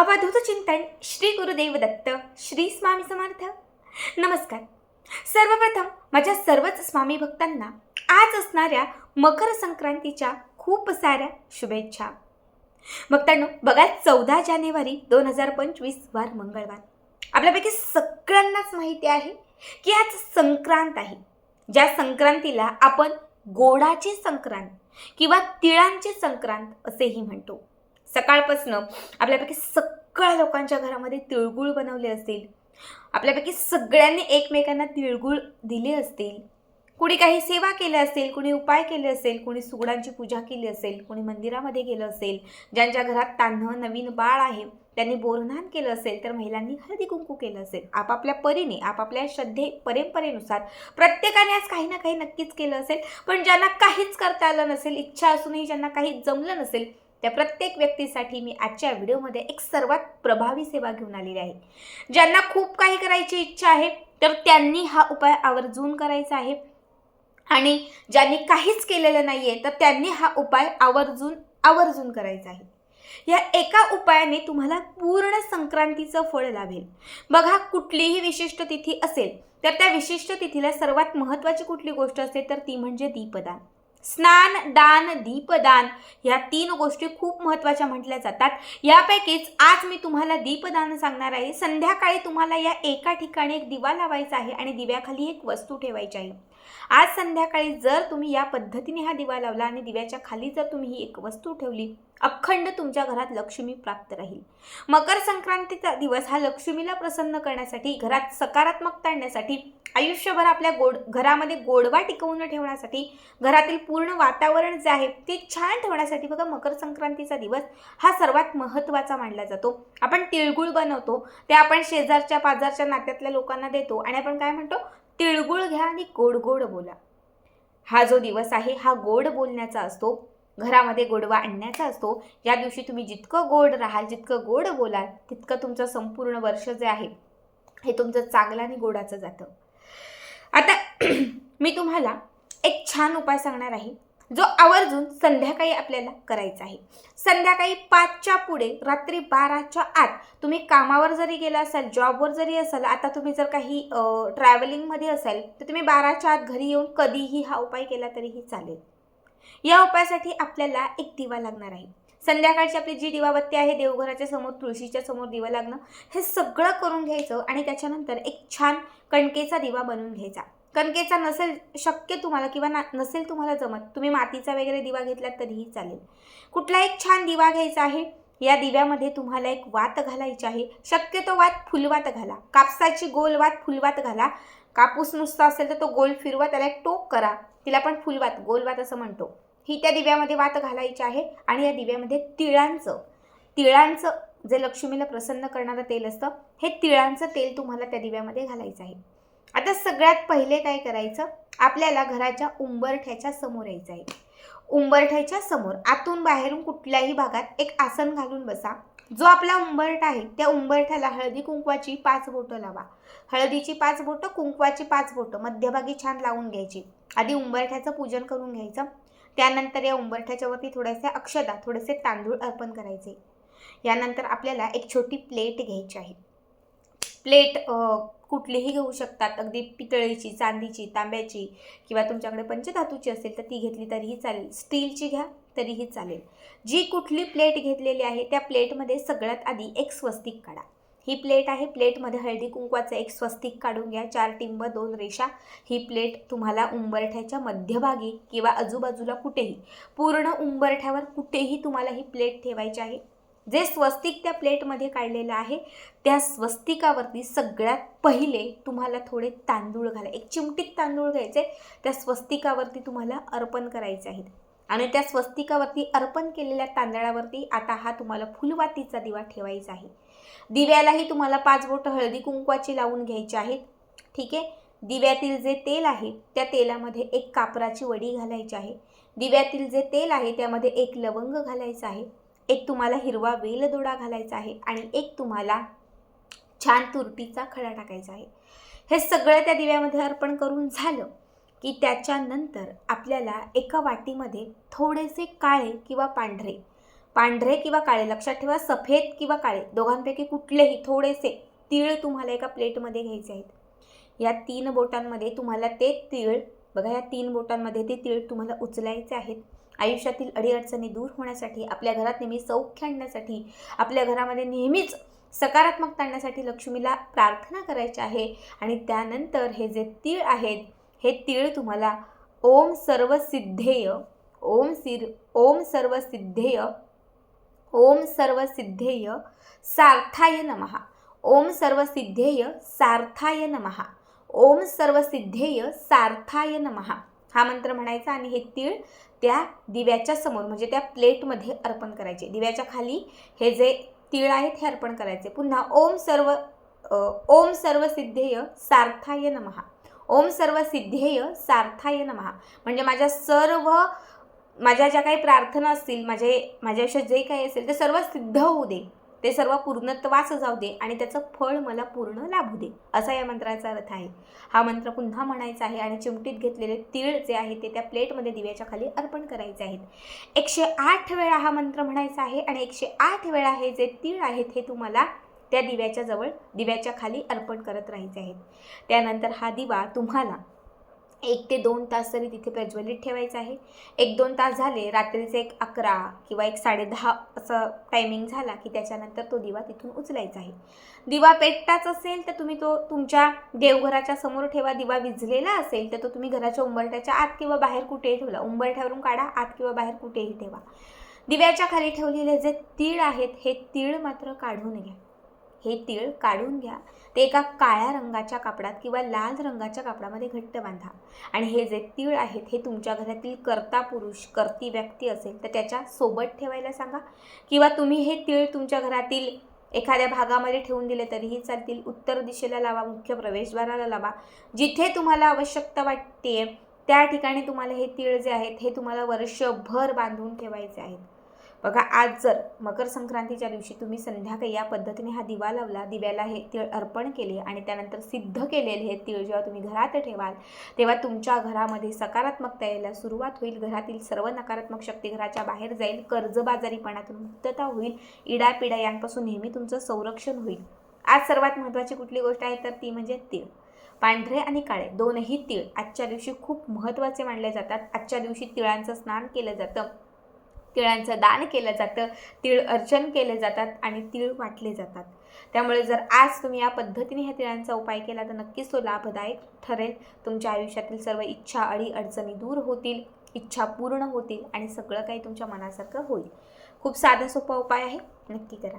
अवधूत चिंतन श्री गुरुदेव दत्त श्री स्वामी समर्थ नमस्कार सर्वप्रथम माझ्या सर्वच स्वामी भक्तांना आज असणाऱ्या मकर संक्रांतीच्या खूप साऱ्या शुभेच्छा. भक्तांनो बघा चौदा जानेवारी दोन हजार पंचवीस वार मंगळवार. आपल्यापैकी सगळ्यांनाच माहिती आहे की आज संक्रांत आहे. ज्या संक्रांतीला आपण गोडाची संक्रांत किंवा तिळांची संक्रांत असेही म्हणतो. सकाळपासनं आपल्यापैकी सगळ्या लोकांच्या घरामध्ये तिळगुळ बनवले असतील. आपल्यापैकी सगळ्यांनी एकमेकांना तिळगुळ दिले असतील. कुणी काही सेवा केल्या असेल कुणी उपाय केले असेल कुणी सुगडांची पूजा केली असेल कुणी मंदिरामध्ये गेलं असेल ज्यांच्या घरात तान्ह नवीन बाळ आहे त्यांनी बोरनान केलं असेल तर महिलांनी हळदी कुंकू केलं असेल. आपापल्या परीने आपापल्या श्रद्धे परंपरेनुसार प्रत्येकाने आज काही ना काही नक्कीच केलं असेल. पण ज्यांना काहीच करता आलं नसेल इच्छा असूनही ज्यांना काही जमलं नसेल त्या प्रत्येक व्यक्तीसाठी मी आजच्या व्हिडिओमध्ये एक सर्वात प्रभावी सेवा घेऊन आलेली आहे. ज्यांना खूप काही करायची इच्छा आहे तर त्यांनी हा उपाय आवर्जून करायचा आहे. आणि ज्यांनी काहीच केलेलं नाही आहे तर त्यांनी हा उपाय आवर्जून आवर्जून करायचा आहे. या एका उपायाने तुम्हाला पूर्ण संक्रांतीचं फळ लाभेल. बघा कुठलीही विशिष्ट तिथी असेल तर त्या विशिष्ट तिथीला सर्वात महत्त्वाची कुठली गोष्ट असते तर ती म्हणजे दीपदान. स्नान दान दीपदान ह्या तीन गोष्टी खूप महत्त्वाच्या म्हटल्या जातात. यापैकीच आज मी तुम्हाला दीपदान सांगणार आहे. संध्याकाळी तुम्हाला या एका ठिकाणी एक दिवा लावायचा आहे आणि दिव्याखाली एक वस्तू ठेवायची आहे. आज संध्याकाळी जर तुम्ही या पद्धतीने हा दिवा लावला आणि दिव्याच्या खाली जर तुम्ही ही एक वस्तू ठेवली अखंड तुमच्या घरात लक्ष्मी प्राप्त राहील. मकर संक्रांतीचा दिवस हा लक्ष्मीला प्रसन्न करण्यासाठी घरात सकारात्मकता आणण्यासाठी आयुष्यभर आपल्या गोड घरामध्ये गोडवा टिकवून ठेवण्यासाठी घरातील पूर्ण वातावरण जे आहे ते छान ठेवण्यासाठी बघा मकर संक्रांतीचा दिवस हा सर्वात महत्त्वाचा मानला जातो. आपण तिळगुळ बनवतो ते आपण शेजारच्या पाजारच्या नात्यातल्या लोकांना देतो आणि आपण काय म्हणतो? तिळगुळ घ्या आणि गोड गोड बोला. हा जो दिवस आहे हा गोड बोलण्याचा असतो. घरामध्ये गोडवा आणण्याचा असतो. या दिवशी तुम्ही जितकं गोड राहाल जितकं गोड बोलाल तितकं तुमचं संपूर्ण वर्ष जे आहे हे तुमचं चांगलं आणि गोडाचं जातं. आता मी तुम्हाला एक छान उपाय सांगणार आहे. जो आवर्जून संध्याकाळी आपल्याला करायचा आहे. संध्याकाळी पाचच्या पुढे रात्री बाराच्या आत तुम्ही कामावर जरी गेला असाल जॉबवर जरी असाल आता तुम्ही जर काही ट्रॅव्हलिंगमध्ये असाल तर तुम्ही बाराच्या आत घरी येऊन कधीही हा उपाय केला तरीही चालेल. या उपायासाठी आपल्याला एक दिवा लागणार आहे. संध्याकाळची आपली जी दिवाबत्ती आहे देवघराच्या समोर तुळशीच्या समोर दिवा लागणं हे सगळं करून घ्यायचं आणि त्याच्यानंतर एक छान कणकेचा दिवा बनवून घ्यायचा. कणकेचा नसेल शक्य तुम्हाला किंवा ना नसेल तुम्हाला जमत तुम्ही मातीचा वगैरे दिवा घेतला तरीही चालेल. कुठला एक छान दिवा घ्यायचा आहे या दिव्यामध्ये तुम्हाला एक वात घालायची आहे. शक्यतो वात फुलवात घाला. कापसाची गोल वात फुलवात घाला. कापूस नुसता असेल तर तो गोल फिरवा त्याला एक टोक करा. तिला पण फुलवात गोलवात असं म्हणतो. ही त्या दिव्यामध्ये वात घालायची आहे आणि या दिव्यामध्ये तिळांचं तिळांचं जे लक्ष्मीला प्रसन्न करणारं तेल असतं हे तिळांचं तेल तुम्हाला त्या दिव्यामध्ये घालायचं आहे. आता सगळ्यात पहिले काय करायचं? आपल्याला घराच्या उंबरठ्याच्या समोर यायचं आहे. उंबरठ्याच्या समोर आतून बाहेरून कुठल्याही भागात एक आसन घालून बसा. जो आपला उंबरठा आहे त्या उंबरठ्याला हळदी कुंकवाची पाच बोटं लावा. हळदीची पाच बोटं कुंकवाची पाच बोटं मध्यभागी छान लावून घ्यायची. आधी उंबरठ्याचं पूजन करून घ्यायचं. त्यानंतर या उंबरठ्याच्यावरती थोड्याशा अक्षदा थोडेसे तांदूळ अर्पण करायचे. यानंतर आपल्याला एक छोटी प्लेट घ्यायची आहे. प्लेट कुठलीही घेऊ शकतात. अगदी पितळेची चांदीची तांब्याची किंवा तुमच्याकडे पंचधातूची असेल तर ती घेतली तरीही चालेल. स्टीलची घ्या तरीही चालेल. जी कुठली प्लेट घेतलेली आहे त्या प्लेटमध्ये सगळ्यात आधी एक स्वस्तिक काढा. ही प्लेट आहे प्लेटमध्ये हळदी कुंकवाचं एक स्वस्तिक काढून घ्या. चार टिंब दोन रेषा. ही प्लेट तुम्हाला उंबरठ्याच्या मध्यभागी किंवा आजूबाजूला कुठेही पूर्ण उंबरठ्यावर कुठेही तुम्हाला ही प्लेट ठेवायची आहे. जे स्वस्तिक त्या प्लेटमध्ये काढलेलं आहे त्या स्वस्तिकावरती सगळ्यात पहिले तुम्हाला थोडे तांदूळ घाला एक चिमटीत तांदूळ घ्यायचे त्या स्वस्तिकावरती तुम्हाला अर्पण करायचे आहेत. आणि त्या स्वस्तिकावरती अर्पण केलेल्या तांदळावरती आता हा तुम्हाला फुलवातीचा दिवा ठेवायचा आहे. दिव्यालाही तुम्हाला पाच बोटं हळदी कुंकवाची लावून घ्यायची आहेत. ठीक आहे? दिव्यातील जे तेल आहे त्या तेलामध्ये एक कापराची वडी घालायची आहे. दिव्यातील जे तेल आहे त्यामध्ये एक लवंग घालायचं आहे. एक तुम्हाला हिरवा वेलदोडा घालायचा आहे आणि एक तुम्हाला छान तुरटीचा खडा टाकायचा आहे. हे सगळं त्या दिव्यामध्ये अर्पण करून झालं की त्याच्यानंतर आपल्याला एका वाटीमध्ये थोडेसे काळे किंवा पांढरे पांढरे किंवा काळे लक्षात ठेवा सफेद किंवा काळे दोघांपैकी कुठलेही थोडेसे तीळ तुम्हाला एका प्लेटमध्ये घ्यायचे आहेत. या तीन बोटांमध्ये तुम्हाला ते तीळ बघा या तीन बोटांमध्ये ते तीळ तुम्हाला उचलायचे आहेत. आयुष्यातील अडीअडचणी दूर होण्यासाठी आपल्या घरात नेहमी सौख्य आणण्यासाठी आपल्या घरामध्ये नेहमीच सकारात्मकता आणण्यासाठी लक्ष्मीला प्रार्थना करायची आहे. आणि त्यानंतर हे जे तीळ आहेत हे तीळ तुम्हाला ओम सर्व सिद्धेय ओम सिर ओम सर्व सिद्धेय ओम सर्व सिद्धेय सार्थाय नमः. ओम सर्व सिद्धेय सार्थाय नमः. ओम सर्व सिद्धेय सार्थाय नमः. हा मंत्र म्हणायचा आणि हे तीळ त्या दिव्याच्या समोर म्हणजे त्या प्लेटमध्ये अर्पण करायचे. दिव्याच्या खाली हे जे तीळ आहेत हे अर्पण करायचे. पुन्हा ओम सर्व ओम सर्व सिद्धेय सार्थाय नमः. ओम सर्व सिद्धेय सार्थाय नमहा म्हणजे माझ्या सर्व माझ्या ज्या काही प्रार्थना असतील माझे माझ्या आयुष्यात जे काही असेल ते सर्व सिद्ध होऊ दे. ते सर्व पूर्णत्वास जाऊ दे आणि त्याचं फळ मला पूर्ण लाभू दे असा या मंत्राचा अर्थ आहे. हा मंत्र पुन्हा म्हणायचा आहे आणि चिमटीत घेतलेले तीळ जे आहे ते त्या प्लेटमध्ये दिव्याच्या खाली अर्पण करायचे आहेत. एकशे आठ वेळा हा मंत्र म्हणायचा आहे आणि एकशे आठ वेळा हे जे तीळ आहेत हे तुम्हाला त्या दिव्याच्या जवळ दिव्याच्या खाली अर्पण करत राहायचे आहेत. त्यानंतर हा दिवा तुम्हाला एक ते दोन तास तरी तिथे प्रज्वलित ठेवायचं आहे. एक दोन तास झाले रात्रीचे एक अकरा किंवा एक साडेदहा असं टायमिंग झाला की त्याच्यानंतर तो दिवा तिथून उचलायचा आहे. दिवा पेटताच असेल तर तुम्ही तो तुमच्या देवघराच्या समोर ठेवा दिवा विझलेला असेल तर तो तुम्ही घराच्या उंबरठ्याच्या आत किंवा बाहेर कुठेही ठेवला. उंबरठ्यावरून काढा आत किंवा बाहेर कुठेही ठेवा. दिव्याच्या खाली ठेवलेले जे तीळ आहेत हे तीळ मात्र काढून घ्या. हे तीळ काढून घ्या. ते एका काळ्या रंगाच्या कापडात किंवा लाल रंगाच्या कापडामध्ये घट्ट बांधा. आणि हे जे तीळ आहेत हे तुमच्या घरातील कर्ता पुरुष कर्ती व्यक्ती असेल तर त्याच्या सोबत ठेवायला सांगा. किंवा तुम्ही हे तीळ तुमच्या घरातील एखाद्या भागामध्ये ठेवून दिले तरीही चालतील. उत्तर दिशेला लावा मुख्य प्रवेशद्वाराला लावा. जिथे तुम्हाला आवश्यकता वाटते त्या ठिकाणी तुम्हाला हे तीळ जे आहेत हे तुम्हाला वर्षभर बांधून ठेवायचे आहेत. बघा आज जर मकर संक्रांतीच्या दिवशी तुम्ही संध्याकाळी या पद्धतीने हा दिवा लावला दिव्याला हे तिळ अर्पण केले आणि त्यानंतर सिद्ध केलेले हे तीळ जेव्हा तुम्ही घरात ठेवाल तेव्हा तुमच्या घरामध्ये सकारात्मकता यायला सुरुवात होईल. घरातील सर्व नकारात्मक शक्ती घराच्या बाहेर जाईल. कर्जबाजारीपणातून मुक्तता होईल. इडापिडा यांपासून नेहमी तुमचं संरक्षण होईल. आज सर्वात महत्त्वाची कुठली गोष्ट आहे? तर ती म्हणजे तीळ. पांढरे आणि काळे दोनही तीळ आजच्या दिवशी खूप महत्त्वाचे मानले जातात. आजच्या दिवशी तिळांचं स्नान केलं जातं. तिळांचं दान केलं जातं तिळ अर्चन केले जातात आणि तिळ वाटले जातात. त्यामुळे जर आज तुम्ही या पद्धतीने ह्या तिळांचा उपाय केला तर नक्कीच तो लाभदायक ठरेल. तुमच्या आयुष्यातील सर्व इच्छा अडी अडचणी दूर होतील इच्छा पूर्ण होतील आणि सगळं काही तुमच्या मनासारखं होईल. खूप साधा सोपा उपाय आहे नक्की करा.